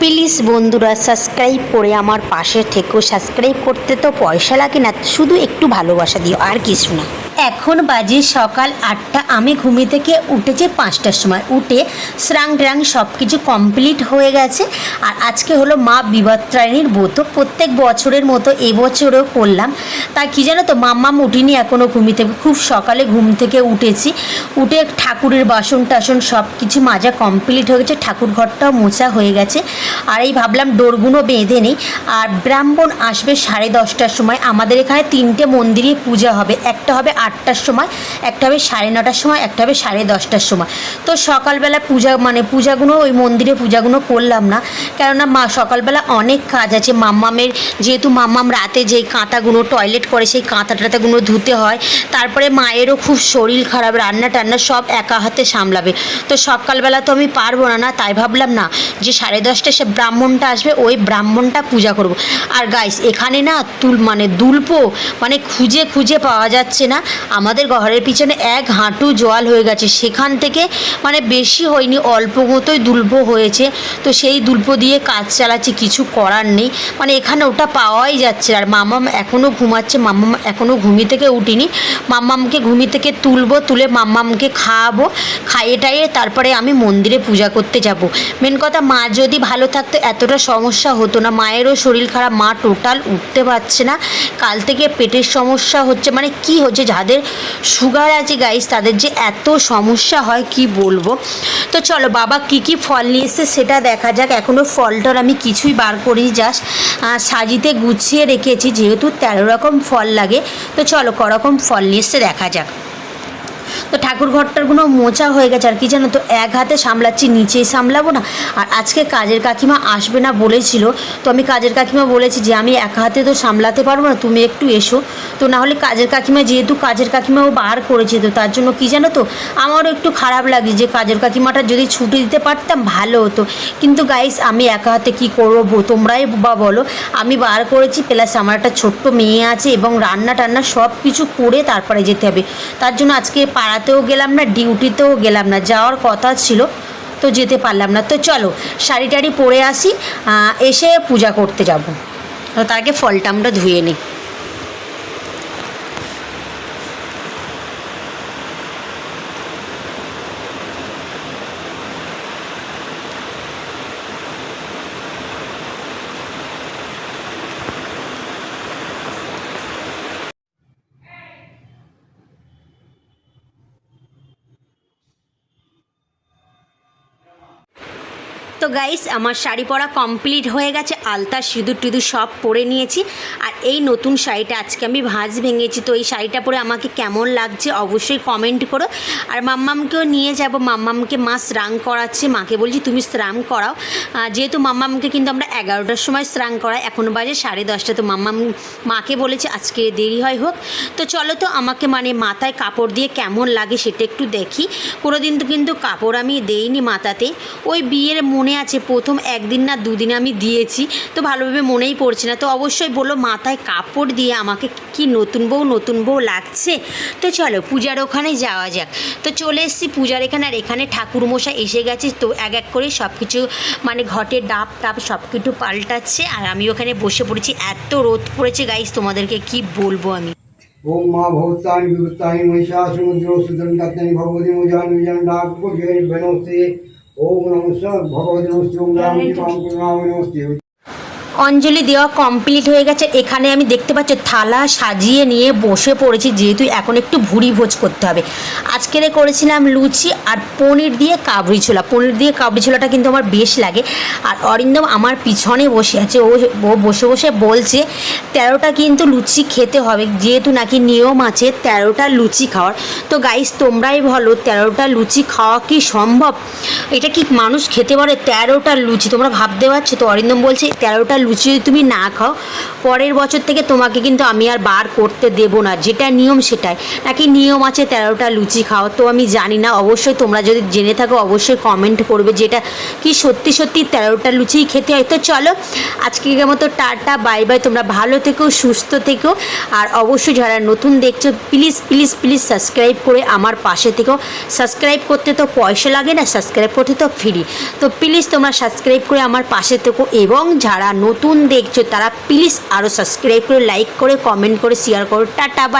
Please বন্ধুরা subscribe করে আমার পাশে থেকেও সাবস্ক্রাইব করতে তো পয়সা লাগে না, শুধু একটু ভালোবাসা দিও, আর কিছু না। এখন বাজে সকাল আটটা। আমি ঘুমি থেকে উঠেছি পাঁচটার সময়। উঠে স্রাং ট্রাং সব কিছু কমপ্লিট হয়ে গেছে। আর আজকে হলো মা বিবাত্রায়ণীর ব্রত। প্রত্যেক বছরের মতো এবছরেও করলাম। তা কি জানো তো, মাম্মাম উঠিনি এখনও ঘুমি থেকে। খুব সকালে ঘুম থেকে উঠেছি। উঠে ঠাকুরের বাসন টাসন সব কিছু মাজা কমপ্লিট হয়ে গেছে। ঠাকুর ঘরটাও মোছা হয়ে গেছে। আর এই ভাবলাম ডোরগুলো বেঁধে নেই। আর ব্রাহ্মণ আসবে সাড়ে দশটার সময়। আমাদের এখানে তিনটে মন্দিরে পূজা হবে। একটা হবে আটটার সময়, একটা হবে সাড়ে নটার সময়, একটা হবে সাড়ে দশটার সময়। তো সকালবেলা পূজা মানে পূজাগুলো, ওই মন্দিরে পূজাগুলো করলাম না। কেননা মা, সকালবেলা অনেক কাজ আছে। মাম্মামের যেহেতু মাম্মাম রাতে যেই কাঁথাগুলো টয়লেট করে, সেই কাঁথা টাতাগুলো ধুতে হয়। তারপরে মায়েরও খুব শরীর খারাপ, রান্না টান্না সব একা হাতে সামলাবে। তো সকালবেলা তো আমি পারব না না? তাই ভাবলাম না যে সাড়ে দশটা সে ব্রাহ্মণটা আসবে, ওই ব্রাহ্মণটা পূজা করব। আর গাইস এখানে না তুল মানে দুল্পো মানে খুঁজে খুঁজে পাওয়া যাচ্ছে না। আমাদের ঘরের পিছনে এক হাঁটু জল হয়ে গেছে। সেখান থেকে মানে বেশি হয়নি, অল্প মতোই দুল্পো হয়েছে। তো সেই দুল্পো দিয়ে কাজ চালাচ্ছি, কিছু করার নেই। মানে এখানে ওটা পাওয়াই যাচ্ছে আর মামাম এখনও ঘুমাচ্ছে মাম্মাম এখনও ঘুমি থেকে উঠিনি। মাম্মামকে ঘুমি থেকে তুলবো, তুলে মাম্মামকে খাওয়াবো। খাইয়ে টাইয়ে তারপরে আমি মন্দিরে পূজা করতে যাব। মেন কথা, মা যদি ভালো থাকতো এতটা সমস্যা হতো না। মায়েরও শরীর খারাপ, মা টোটাল উঠতে পারছে না। কাল থেকে পেটের সমস্যা হচ্ছে। মানে কি হচ্ছে? যাদের সুগার আছে গাইস তাদের যে এত সমস্যা হয়, কি বলব? তো চলো, বাবা কি কি ফল নিয়ে সেটা দেখা যাক। এখনও ফলটার আমি কিছুই বার করিনি জাস্ট সাজিতে গুছিয়ে রেখেছি, যেহেতু তেরো রকম ফল লাগে। তো চলো, করকম ফল নিয়ে দেখা যাক। তো ঠাকুর ঘরটারগুলো মোচা হয়ে গেছে, আর কি জানো তো, এক হাতে সামলাচ্ছি, নিচেই সামলাবো না। আর আজকে কাজের কাকিমা আসবে না বলেছিল, তো আমি কাজের কাকিমা বলেছি যে, আমি এক হাতে তো সামলাতে পারব না, তুমি একটু এসো। তো না হলে কাজের কাকিমা, যেহেতু কাজের কাকিমাও বার করেছে, তো তার জন্য কি জানো তো, আমারও একটু খারাপ লাগে যে, কাজের কাকিমাটা যদি ছুটি দিতে পারতাম, ভালো হতো। কিন্তু গাইস আমি একা হাতে কী করব, তোমরাই বা বলো। আমি বার করেছি প্লাস আমার একটা ছোট্ট মেয়ে আছে, এবং রান্না টান্না সব কিছু করে তারপরে যেতে হবে। তার জন্য আজকে পাড়াতেও গেলাম না, ডিউটিতেও গেলাম না, যাওয়ার কথা ছিল, তো যেতে পারলাম না। তো চলো শাড়ি টাড়ি পরে আসি এসে পূজা করতে যাব। তো তার আগে ফলটা আমরা ধুয়ে নিই। গাইস আমার শাড়ি পরা কমপ্লিট হয়ে গেছে। আলতা, সিঁদুর টিঁদুর সব পরে নিয়েছি। আর এই নতুন শাড়িটা আজকে আমি ভাঁজ ভেঙেছি। তো এই শাড়িটা পরে আমাকে কেমন লাগছে অবশ্যই কমেন্ট করো। আর মাম্মামকেও নিয়ে যাব। মাম্মামকে মা স্নান করাচ্ছে। মাকে বলছি, তুমি স্নান করাও। যেহেতু মাম্মামকে কিন্তু আমরা এগারোটার সময় স্নান করাই। এখন বাজে সাড়ে দশটা। তো মাম্মাম মাকে বলেছে, আজকে দেরি হয় হোক। তো চলো তো আমাকে মানে মাথায় কাপড় দিয়ে কেমন লাগে সেটা একটু দেখি। কোনো দিন তো কিন্তু কাপড় আমি দেইনি মাথাতে। ওই বিয়ের মনে আছে, প্রথম একদিন না দুদিন আমি দিয়েছি, তো ভালোভাবে মনেই পড়ছে না। তো অবশ্যই বলল, মাথায় কাপড় দিয়ে আমাকে কি নতুন বউ নতুন বউ লাগছে? তো চলো, পূজার ওখানে যাওয়া যাক। তো চলে এসেছি পূজার এখানে, আর এখানে ঠাকুরমশা এসে গেছে, তো এক এক করে সব কিছু মানে ঘটে ডাব টাপ সব কিছু পাল্টাচ্ছে, আর আমি ওখানে বসে পড়েছি। এত রোদ পড়েছে গাইস তোমাদেরকে কি বলব আমি? ওম মা ভবতানি বিভূতানি মহিষাসুর সুদণ্ডাত্যানি ভগবতী মুজান মুজান ডাক ओम नमः भगवती नमः शिवम राम जी राम অঞ্জলি দেওয়া কমপ্লিট হয়ে গেছে। এখানে আমি দেখতে পাচ্ছি থালা সাজিয়ে নিয়ে বসে পড়েছি, যেহেতু এখন একটু ভুড়ি ভোজ করতে হবে। আজকের করেছিলাম লুচি আর পনির দিয়ে কাবড়ি ছোলা। পনির দিয়ে কাবড়ি ছোলাটা কিন্তু আমার বেশ লাগে। আর অরিন্দম আমার পিছনে বসে আছে, ও ও বসে বসে বলছে, তেরোটা কিন্তু লুচি খেতে হবে, যেহেতু নাকি নিয়ম আছে তেরোটা লুচি খাওয়ার। তো গাইস তোমরাই বলো, তেরোটা লুচি খাওয়া কি সম্ভব? এটা কি মানুষ খেতে পারে? তেরোটা লুচি, তোমরা ভাবতে পারছ? তো অরিন্দম বলছে, তেরোটা লুচি যদি তুমি না খাও, পরের বছর থেকে তোমাকে কিন্তু আমি আর বার করতে দেব না। যেটা নিয়ম সেটাই। নাকি নিয়ম আছে তেরোটা লুচি খাও? তো আমি জানি না। অবশ্যই তোমরা যদি জেনে থাকো, অবশ্যই কমেন্ট করবে যেটা কি সত্যি সত্যি তেরোটা লুচিই খেতে হয়। তো চলো আজকে মতো টাটা বাই বাই তোমরা ভালো থেকো, সুস্থ থেকো। আর অবশ্যই যারা নতুন দেখছ প্লিজ প্লিজ প্লিজ সাবস্ক্রাইব করে আমার পাশে থেকো। সাবস্ক্রাইব করতে তো পয়সা লাগে না সাবস্ক্রাইব করতে তো ফ্রি তো প্লিজ তোমরা সাবস্ক্রাইব করে আমার পাশে থেকো। এবং যারা নতুন দেখছ তারা প্লিজ আরও সাবস্ক্রাইব করে লাইক করে কমেন্ট করে শেয়ার করো। Tata bye